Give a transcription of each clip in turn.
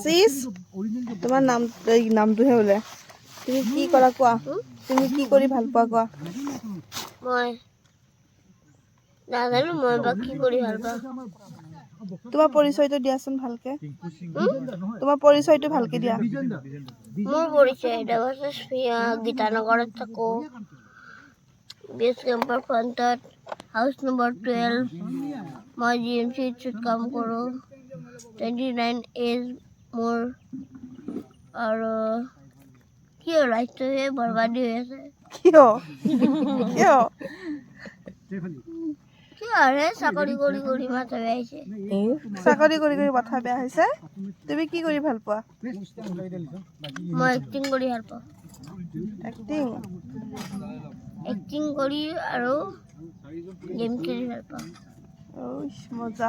Cheese তোমাৰ নাম নামটোহে বোলে। তুমি কি কৰা কোৱা? তুমি কি কৰি ভালো পোৱা কোৱা? মই নাজানো মই বা কি কৰি ভালো পাওঁ। তোমাৰ পৰিচয়টো দিয়াচোন ভালকে। তোমাৰ পৰিচয়টো ভালকে দিয়া। মোৰ পৰিচয় গীতানগৰত থাকোঁ। বেছ কেম্পাৰ ফ্ৰণ্টত হাউচ নম্বৰ টুৱেলভ। মই জি এম চি এইচত কাম কৰোঁ। টুৱেণ্টি নাইন এজ মোৰ আৰু কি আৰু লাইফটোহে বৰবাদী হৈ আছে? কিয়? কিয়? কি আৰু চাকৰি কৰি কৰি মাথা বেয়াইছে চাকৰি কৰি কৰি মাথা বেয়া হৈছে? তুমি কি কৰি ভালো পোৱা? মই এক্টিং কৰি ভালো পাওঁ। এক্টিং এক্টিং কৰি আৰু গেম খেলি ভালো পাওঁ। মজা।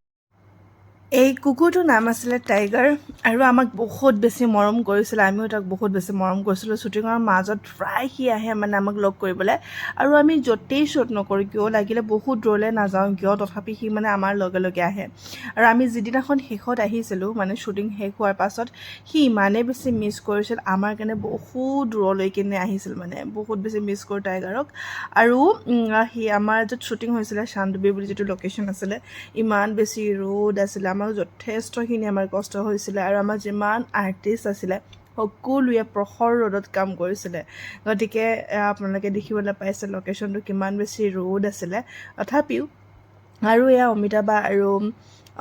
এই কুকুৰটোৰ নাম আছিলে টাইগাৰ আৰু আমাক বহুত বেছি মৰম কৰিছিলে আমিও তাক বহুত বেছি মৰম কৰিছিলোঁ। শ্বুটিঙৰ মাজত প্ৰায় সি আহে মানে আমাক লগ কৰিবলৈ। আৰু আমি য'তেই শ্বুট নকৰোঁ কিয় লাগিলে বহুত দূৰলৈ নাযাওঁ কিয় তথাপি সি মানে আমাৰ লগে লগে আহে। আৰু আমি যিদিনাখন শেষত আহিছিলোঁ মানে শ্বুটিং শেষ হোৱাৰ পাছত সি ইমানেই বেছি মিছ কৰিছিল আমাৰ কাৰণে বহুত দূৰলৈ কিনে আহিছিল মানে বহুত বেছি মিছ কৰোঁ টাইগাৰক। আৰু সি আমাৰ য'ত শ্বুটিং হৈছিলে চান্দুবি বুলি যিটো লোকেশ্যন আছিলে ইমান বেছি ৰ'দ আছিলে আমাৰ যথেষ্টখিনি আমাৰ কষ্ট হৈছিলে আৰু আমাৰ যিমান আৰ্টিষ্ট আছিলে সকলোৱে প্ৰখৰ ৰ'দত কাম কৰিছিলে। গতিকে আপোনালোকে দেখিবলৈ পাইছে লোকেশ্যনটো কিমান বেছি ৰ'দ আছিলে। তথাপিও আৰু এয়া অমিতা বা আৰু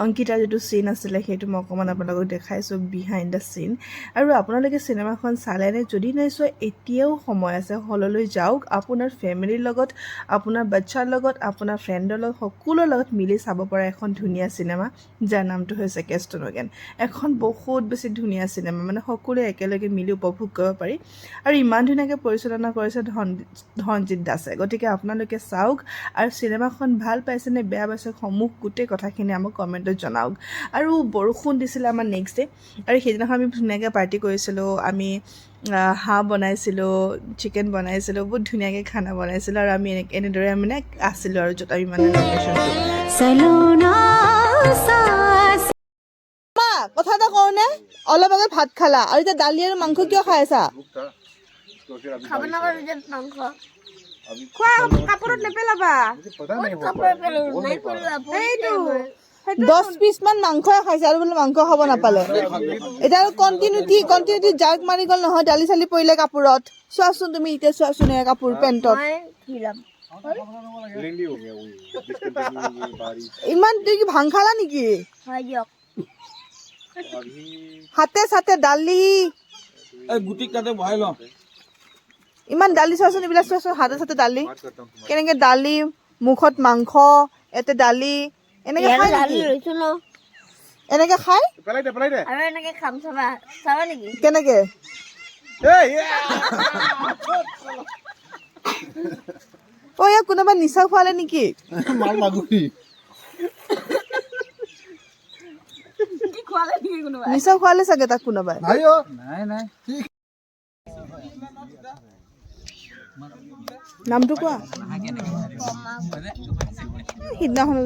অংকিতাৰ যিটো চিন আছিলে সেইটো মই অকণমান আপোনালোকক দেখাইছোঁ বিহাইণ্ড দ্য চিন আৰু আপোনালোকে চিনেমাখন চালেনে যদি নাই চোৱা এতিয়াও সময় আছে হললৈ যাওক। আপোনাৰ ফেমিলিৰ লগত আপোনাৰ বাচ্ছাৰ লগত আপোনাৰ ফ্ৰেণ্ডৰ লগত সকলোৰে লগত মিলি চাব পৰা এখন ধুনীয়া চিনেমা যাৰ নামটো হৈছে কেষ্টনগেন এখন বহুত বেছি ধুনীয়া চিনেমা মানে সকলোৱে একেলগে মিলি উপভোগ কৰিব পাৰি। আৰু ইমান ধুনীয়াকৈ পৰিচালনা কৰিছে ধন ধনজিৎ দাসে। গতিকে আপোনালোকে চাওক আৰু চিনেমাখন ভাল পাইছেনে বেয়া পাইছে সমূহ গোটেই কথাখিনি আমাক কমেণ্টত জনাওক। আৰু বৰষুণ দিছিলে আমাৰ নেক্সট ডে আৰু সেইদিনাখন আমি ধুনীয়াকৈ পাৰ্টি কৰিছিলোঁ। আমি হাঁহ বনাইছিলোঁ চিকেন বনাইছিলোঁ বহুত ধুনীয়াকৈ খানা বনাইছিলোঁ। আৰু আমি এনে এনেদৰে মানে আছিলোঁ আৰু য'ত আমি মানে কথা এটা কওঁনে অলপ আগত ভাত খালা। আৰু এতিয়া দালি আৰু মাংস কিয় খাই আছা? খাব নাপালোঁ যে মাংস। খোৱা কাপোৰত নেপেলাবা। দহ পিচ মান মাংসই খাইছে আৰু বোলে মাংস খাব নাপালে। এতিয়া আৰু কণ্টিনিউটি কণ্টিনিউটি জাৰ্ক মাৰি গ'ল নহয় দালি চালি পৰিলে কাপোৰত। চোৱাচোন তুমি এতিয়া চোৱাচোন এয়া কাপোৰ পেণ্টত। ইমান তুমি কি ভাং খালা নেকি? হাতে চাতে দালি। ইমান দালি চোৱাচোন এইবিলাক চোৱাচোন হাতে চাতে দালি। কেনেকে দালি মুখত মাংস ইয়াতে দালি। এনেকে খাই নেকি? লৈছোঁ ন। এনেকে খাই? পেলাই দে পেলাই দে। আৰু এনেকে খাম চাবা চাবা নেকি? কেনেকে? অ ইয়াক কোনোবা নিচা খোৱালে নেকি? মাল মাগুৰি। নিচা খোৱালে চাগে তাক কোনোবাই। নাই নাই নামটো কোৱা? সিদিনাখনো